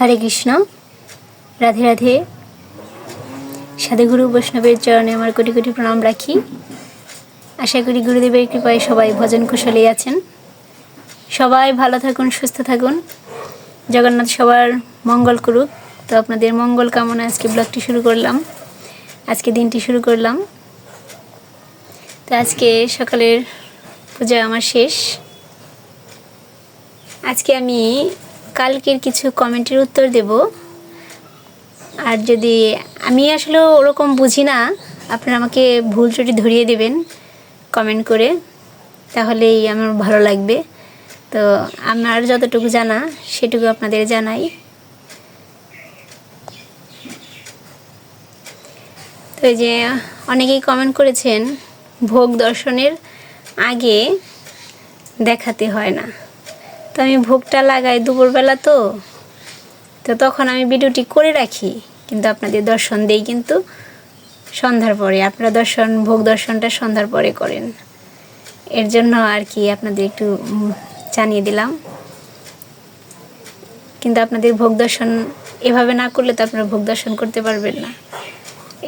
হরে কৃষ্ণ। রাধে রাধে। সাধুগুরু বৈষ্ণবের চরণে আমার কোটি কোটি প্রণাম রাখি। আশা করি গুরুদেবের কৃপায় সবাই ভজন কুশলে আছেন। সবাই ভালো থাকুন, সুস্থ থাকুন। জগন্নাথ সবার মঙ্গল করুক। তো আপনাদের মঙ্গল কামনা আজকে ব্লগটি শুরু করলাম। আজকে দিনটি শুরু করলাম। তো আজকে সকালের পূজা আমার শেষ। আজকে আমি কালকের কিছু কমেন্টের উত্তর দেব। আর যদি আমি আসলে ওরকম বুঝি না, আপনারা আমাকে ভুল ত্রুটি ধরিয়ে দেবেন কমেন্ট করে, তাহলেই আমার ভালো লাগবে। তো আমার যতটুকু জানা, সেটুকু আপনাদের জানাই। তো এই যে অনেকেই কমেন্ট করেছেন, ভোগ দর্শনের আগে দেখাতে হয় না। তো আমি ভোগটা লাগাই দুপুরবেলা তো। তো তখন আমি ভিডিওটি করে রাখি, কিন্তু আপনাদের দর্শন দেই কিন্তু সন্ধ্যার পরে। আপনারা দর্শন, ভোগ দর্শনটা সন্ধ্যার পরে করেন। এর জন্য আর কি আপনাদের একটু জানিয়ে দিলাম। কিন্তু আপনাদের ভোগ দর্শন এভাবে না করলে তো আপনারা ভোগ দর্শন করতে পারবেন না।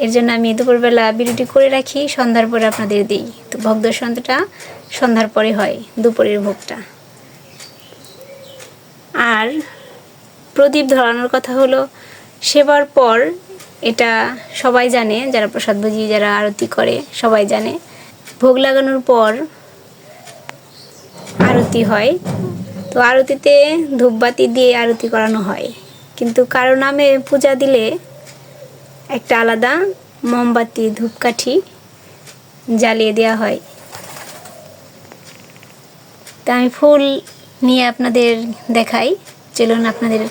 এর জন্য আমি দুপুরবেলা ভিডিওটি করে রাখি, সন্ধ্যার পরে আপনাদের দিই। তো ভোগ দর্শনটা সন্ধ্যার পরে হয়, দুপুরের ভোগটা। আর প্রদীপ ধরানোর কথা হলো, সেবার পর এটা সবাই জানে, যারা প্রসাদ ভোজি, যারা আরতি করে, সবাই জানে। ভোগ লাগানোর পর আরতি হয়। তো আরতিতে ধূপবাতি দিয়ে আরতি করানো হয়। কিন্তু কারও নামে পূজা দিলে একটা আলাদা মোমবাতি, ধূপকাঠি জ্বালিয়ে দেওয়া হয়। তা আমি ফুল নিয়ে আপনাদের দেখাই। চলুন আপনাদের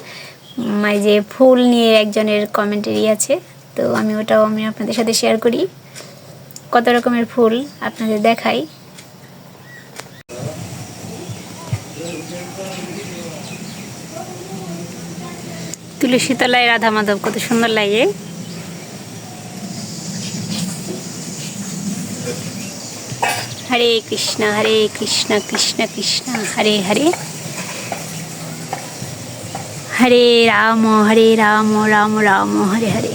এই যে ফুল নিয়ে একজনের কমেন্টারি আছে, তো আমি ওটাও আমি আপনাদের সাথে শেয়ার করি। কত রকমের ফুল আপনাদের দেখাই। তুলসী তলায় রাধা মাধব কত সুন্দর লাগে হরে কৃষ্ণ হরে কৃষ্ণ কৃষ্ণ কৃষ্ণ, হরে হরে। হরে রাম হরে রাম রাম রাম, হরে হরে।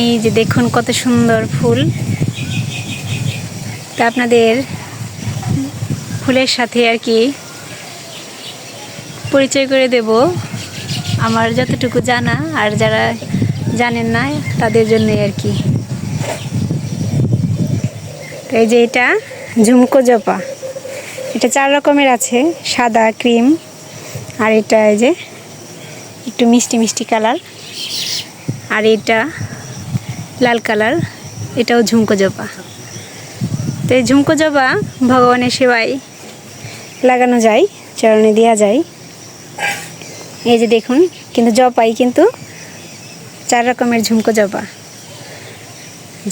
এই যে দেখুন কত সুন্দর ফুল। তা আপনাদের ফুলের সাথে আর কি পরিচয় করে দেব। আমার যতটুকু জানা আর যারা জানেন না, তাদের জন্যই আর কি। তো এই যে এটা ঝুমকো জপা এটা চার রকমের আছে, সাদা, ক্রিম, আর এটা এই যে একটু মিষ্টি মিষ্টি কালার। আর এটা লাল কালার, এটাও ঝুমকো জপা তো এই ঝুমকো জপা ভগবানের সেবায় লাগানো যায়, চরণে দেওয়া যায়। এই যে দেখুন, কিন্তু জপাই কিন্তু চার রকমের ঝুমকো জপা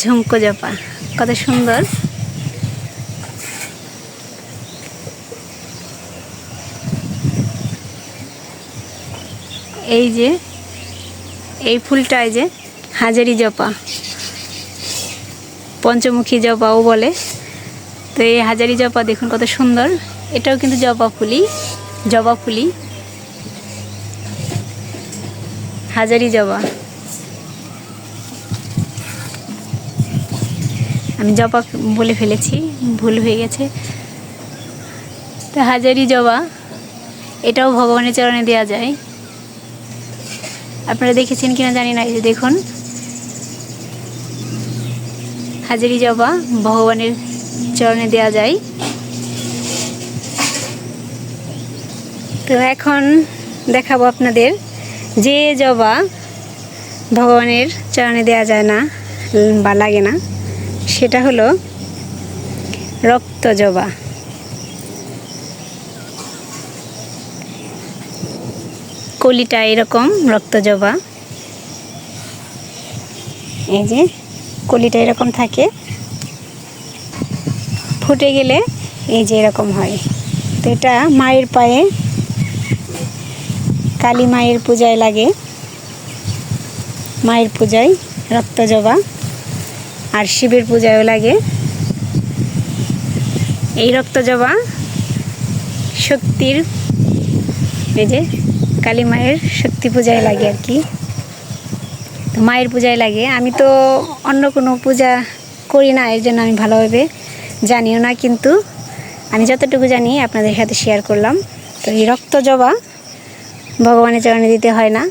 ঝুমকো জপা কত সুন্দর। এই যে, এই ফুলটা এই যে, হাজারি জপা। পঞ্চমুখী জপাও বলে। তো এই হাজারি জপা দেখুন কত সুন্দর। এটাও কিন্তু জবা ফুলি জবা ফুলি হাজারি জবা আমি জবা বলে ফেলেছি, ভুল হয়ে গেছে। তো হাজারি জবা এটাও ভগবানের চরণে দেওয়া যায়। আপনারা দেখেছেন কিনা জানি না, এই যে দেখুন। হাজারি জবা ভগবানের চরণে দেওয়া যায়। তো এখন দেখাবো আপনাদের যে জবা ভগবানের চরণে দেওয়া যায় না, বা লাগে না, সেটা হলো রক্ত জবা। কলিটা এরকম, রক্ত জবা। এই যে কলিটা এরকম থাকে। ফুটে গেলে এই যে এরকম হয়। তো এটা মায়ের পায়ে, কালী মায়ের পূজায় লাগে। মায়ের পূজায় রক্ত জবা আর শিবের পূজায়ও লাগে। এই রক্ত জবা শক্তির, এই যে কালী মায়ের শক্তি পূজায় লাগে আর কি। তো মায়ের পূজায় লাগে। আমি তো অন্য কোনো পূজা করি না, এর জন্য আমি ভালোভাবে জানিও না, কিন্তু আমি যতটুকু জানি আপনাদের সাথে শেয়ার করলাম। তো এই রক্ত জবা ভগবানের চরণে দিতে হয় না।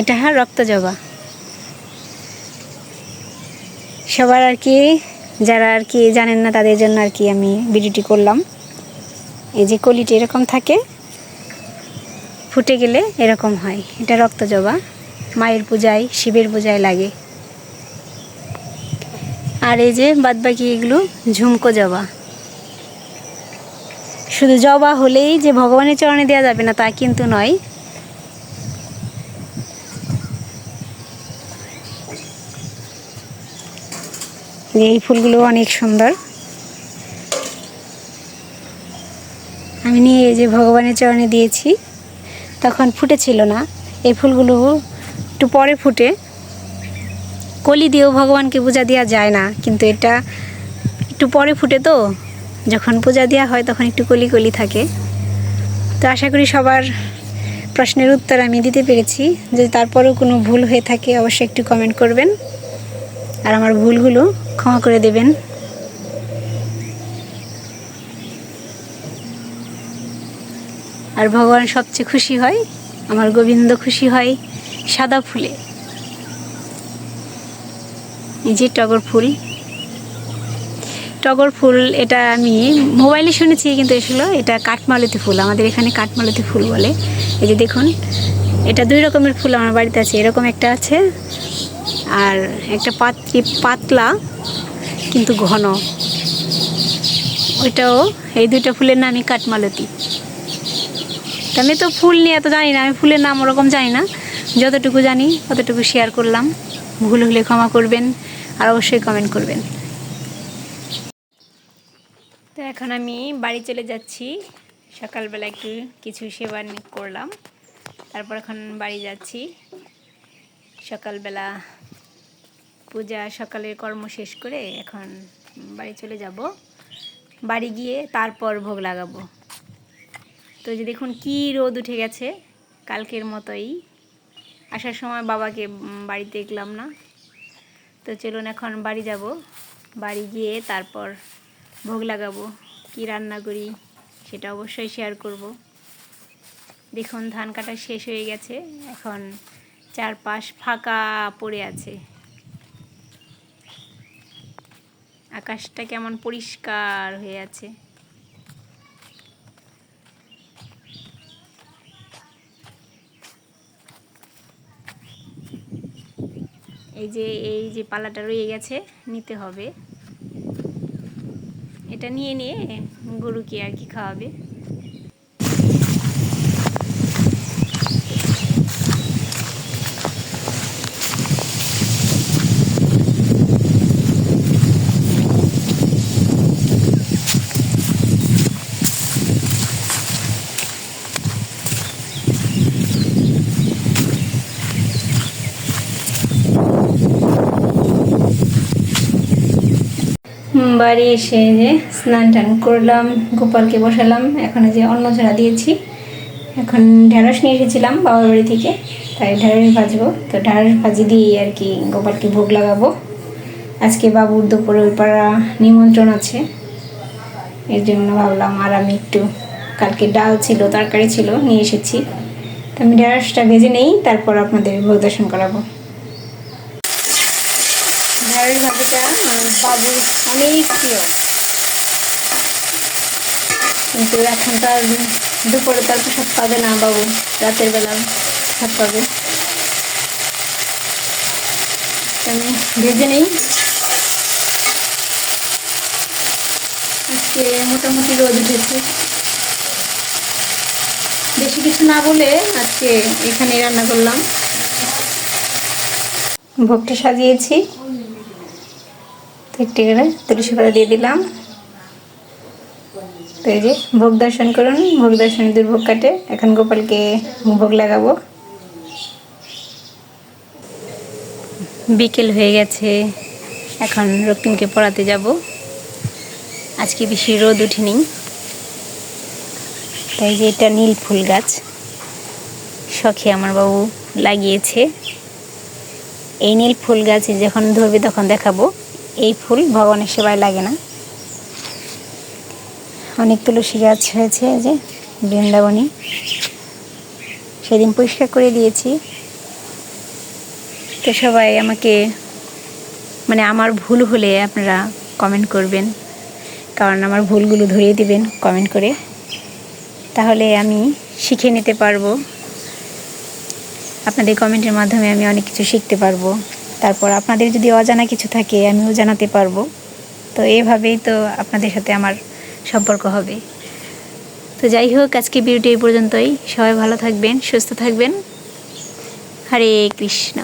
এটা হয় রক্ত জবা। সবার আর কি, যারা আর কি জানেন না তাদের জন্য আর কি আমি ভিডিওটি করলাম। এই যে কলিটি এরকম থাকে, ফুটে গেলে এরকম হয়। এটা রক্ত জবা। মায়ের পূজায়, শিবের পূজায় লাগে। আর এই যে বাদবাকি এগুলো ঝুমকো জবা। শুধু জবা হলেই যে ভগবানের চরণে দেওয়া যাবে না, তা কিন্তু নয়। এই ফুলগুলো অনেক সুন্দর। আমি নিয়ে এই যে ভগবানের চরণে দিয়েছি, তখন ফুটেছিল না। এই ফুলগুলো একটু পরে ফুটে। কলি দিয়েও ভগবানকে পূজা দেওয়া যায় না, কিন্তু এটা একটু পরে ফুটে তো। যখন পূজা দেওয়া হয়, তখন একটু কলি কলি থাকে। তো আশা করি সবার প্রশ্নের উত্তর আমি দিতে পেরেছি। যদি তারপরেও কোনো ভুল হয়ে থাকে, অবশ্যই একটু কমেন্ট করবেন। আর আমার ভুলগুলো ক্ষমা করে দেবেন। আর ভগবান সবচেয়ে খুশি হয়, আমার গোবিন্দ খুশি হয় সাদা ফুলে। এই যে টগর ফুল। টগর ফুল, এটা আমি মোবাইলে শুনেছি, কিন্তু এসলো, এটা কাঠমালতি ফুল, আমাদের এখানে কাঠমালতি ফুল বলে। এই যে দেখুন, এটা দুই রকমের ফুল আমার বাড়িতে আছে, এরকম একটা আছে, আর একটা পাতলি পাতলা, কিন্তু ঘন। ওইটাও, এই দুইটা ফুলের নামই কাঠমালতি। আমি তো ফুল নিয়ে এত জানি না, আমি ফুলের নাম ওরকম জানি না। যতটুকু জানি, ততটুকু শেয়ার করলাম। ভুল হলে ক্ষমা করবেন আর অবশ্যই কমেন্ট করবেন। তো এখন আমি বাড়ি চলে যাচ্ছি। সকালবেলা একটু কিছু সেবা করলাম। তারপর এখন বাড়ি যাচ্ছি। সকালবেলা পূজা সকালের কর্ম শেষ করে এখন বাড়ি চলে যাব। বাড়ি গিয়ে তারপর ভোগ লাগাবো। তো যে দেখুন কি রোদ উঠে গেছে কালকের মতোই। আসার সময় বাবাকে বাড়িতে দেখলাম না। তো চলুন এখন বাড়ি যাব। বাড়ি গিয়ে তারপর ভোগ লাগাবো, কি রান্না করি সেটা অবশ্যই শেয়ার করব। দেখুন ধান কাটা শেষ হয়ে গেছে, এখন চারপাশ ফাঁকা পড়ে আছে। আকাশটা কেমন পরিষ্কার হয়ে আছে। এই যে এই যে পালাটা রয়ে গেছে, নিতে হবে। এটা নিয়ে নিয়ে গরুকে আর কি খাওয়াবে। বাড়ি এসে যে স্নান টান করলাম, গোপালকে বসালাম, এখন যে অন্ন ঝরা দিয়েছি। এখন ঢেঁড়স নিয়ে এসেছিলাম বাবার বাড়ি থেকে, তাই ঢেঁড়স ভাজবো। তো ঢেঁড়স ভাজি দিয়েই আর কি গোপালকে ভোগ লাগাবো। আজকে বাবুর দুপুরে ওই পাড়া নিমন্ত্রণ আছে। এর জন্য ভাবলাম, আর আমি একটু কালকে ডাল ছিল, তরকারি ছিল, নিয়ে এসেছি। তো আমি ঢেঁড়সটা ভেজে নেই, তারপর আপনাদের ভোগ দর্শন করাবো। আমার বাবুর অনেক প্রিয়। কিন্তু এখন তো আর দুপুরে তার প্রসাদ পাবে না বাবু, রাতের বেলা ভাত পাবে আমি ভেজে নেই। আজকে মোটামুটি রোদ উঠেছে। বেশি কিছু না বলে আজকে এখানে রান্না করলাম। ভোগটা সাজিয়েছি। একটু করে তুলসী পাতা দিয়ে দিলাম। তো এই যে ভোগ দর্শন করুন, ভোগ দর্শনে দুর্ভোগ কাটে। এখন গোপালকে ভোগ লাগাবো। বিকেল হয়ে গেছে, এখন রক্তিমকে পড়াতে যাব। আজকে বেশি রোদ উঠেনি। তাই যে এটা নীল ফুল গাছ। শখে আমার বাবু লাগিয়েছে। এই নীল ফুল গাছে যখন ধরবে তখন দেখাবো। এই ফুল ভগবানের সেবায় লাগে না। অনেক তুলসী গাছ হয়েছে যে, বৃন্দাবনী। সেদিন পরিষ্কার করে দিয়েছি। তো সবাই আমাকে মানে আমার ভুল হলে আপনারা কমেন্ট করবেন। কারণ আমার ভুলগুলো ধরিয়ে দিবেন কমেন্ট করে। তাহলে আমি শিখে নিতে পারব। আপনাদের কমেন্টের মাধ্যমে আমি অনেক কিছু শিখতে পারব। তারপর আপনাদের যদি অজানা কিছু থাকে, আমিও জানাতে পারব। তো এভাবেই তো আপনাদের সাথে আমার সম্পর্ক হবে। তো যাই হোক আজকে ভিডিওটি এই পর্যন্তই। সবাই ভালো থাকবেন, সুস্থ থাকবেন। হরে কৃষ্ণ।